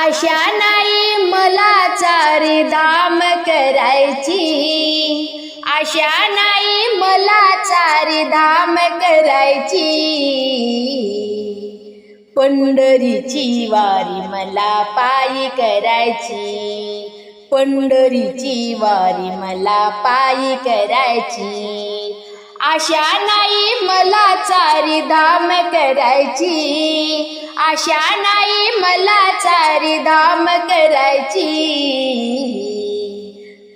आशा नाही मला चारी धाम करायची. आशा नाही मला चारी धाम करायची. पंढरीची वारी मला पायी करायची. पंढरीची वारी मला पायी करायची. आशा नाही मला चारी धाम करायची. आशा नाही मला चारी धाम करायची.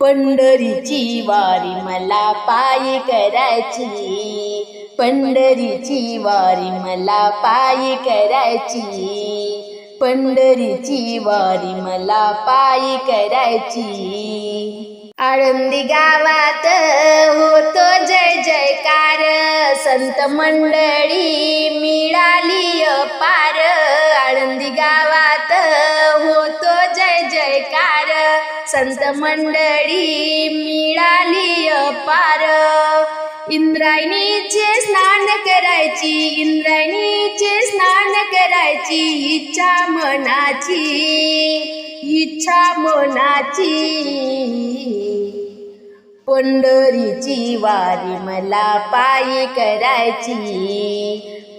पंढरीची वारी मला पायी करायची. पंढरीची वारी मला पायी करायची. पंढरीची वारी मला पायी करायची. आळंदी गावात होतो जय जयकार. संत मंडळी मिळाली पार आळंदी गावात होतो जय जयकार. संत मंडळी मिळाली पार इंद्रायणीचे स्नान करायची इंद्रायणीचे स्नान करायची इच्छा मनाची इच्छा मनाची. पंढरीची वारी मला पायी करायची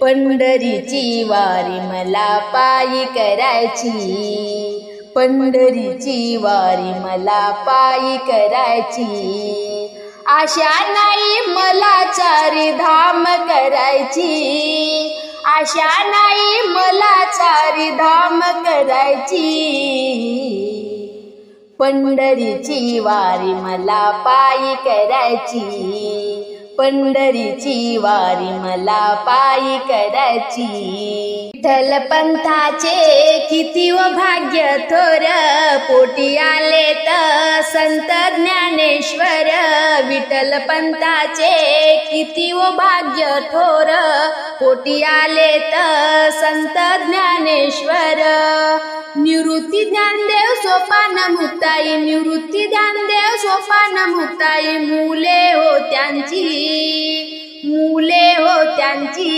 पंढरीची वारी मला पायी करायची पंढरीची वारी मला पायी करायची. आशा नाही मला चारी धाम करायची. आशा नाही मला चारी धाम करायची. पंढरीची वारी मला पायी करायची. पंढरीची वारी मला पायी करायची. विठ्ठल पंथाचे किती व भाग्य थोर पोटी आले तर संत ज्ञानेश्वर. विठ्ठल पंथाचे किती व भाग्य थोर पोटी आले तर संत ज्ञानेश्वर. निवृत्ती ज्ञानदेव सोपान मुक्ताई. निवृत्ती ज्ञानदेव सोपान मुक्ताई. मुले हो त्यांची. मुले हो त्यांची.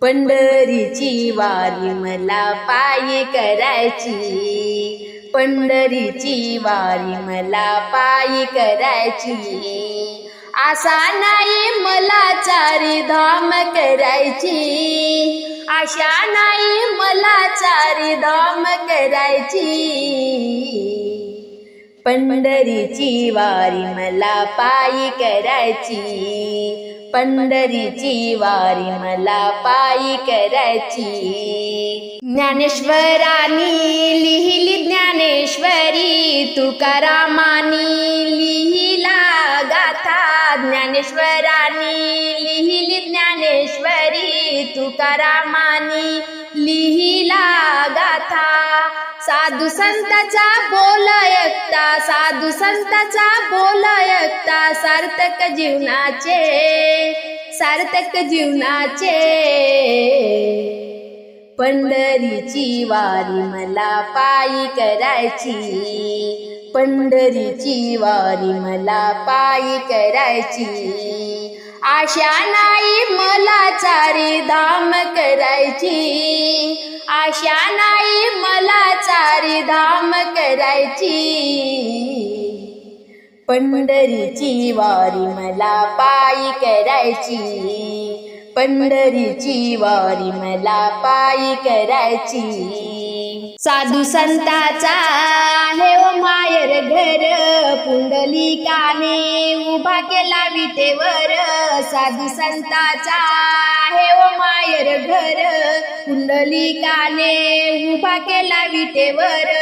पंढरीची वारी मला पायी करायची. पंढरीची वारी मला पायी करायची. असा नाही मला चारी धाम करायची. आशा नाही मला चारिधाम करायची. पंढरीची वारी मला पायी करायची. पंढरीची वारी मला पायी करायची. ज्ञानेश्वरानी लिहिली ज्ञानेश्वरी तुकारामानी लिहिला गाथा. ज्ञानेश्वरानी लिहिली ज्ञानेश्वरी तुकारामानी लिहिला गाथा. साधू संताचा बोल ऐकता साधू संताचा बोल ऐकता सार्थक जीवनाचे सार्थक जीवनाचे. पंढरीची वारी मला पायी करायची पंढरीची वारी मला पायी करायची. आशा नाही मला चारी धाम करायची. आशा नाही मला चारी धाम करायची. पंढरीची वारी मला पायी करायची. पंढरीची वारी मला पायी करायची. साधू संताचा आहे ओ मायर घर. पुंडलिकाने उभा केला विटेवर. साधू संताचा आहे व मायर घर. पुंडलिकाने उभा केला विटेवर.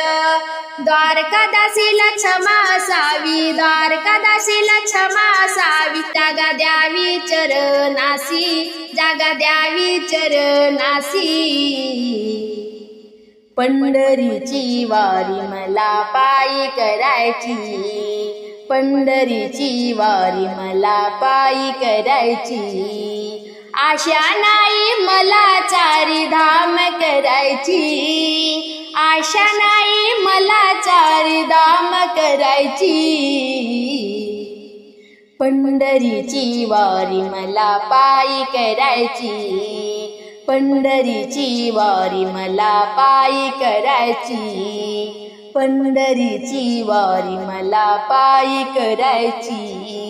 द्वारकादासीला क्षमा असावी द्वारकादासीला क्षमा असावी. जागा द्यावी चरणासी जागा द्यावी चरणासी. पंढरीची वारी मला पायी करायची. पंढरीची वारी मला पायी करायची. आशा नाही मला चारी धाम करायची. आशा नाही मला चारी धाम करायची. पंढरीची वारी मला पायी करायची. पंढरीची वारी मला पायी करायची. पंढरीची वारी मला पायी करायची.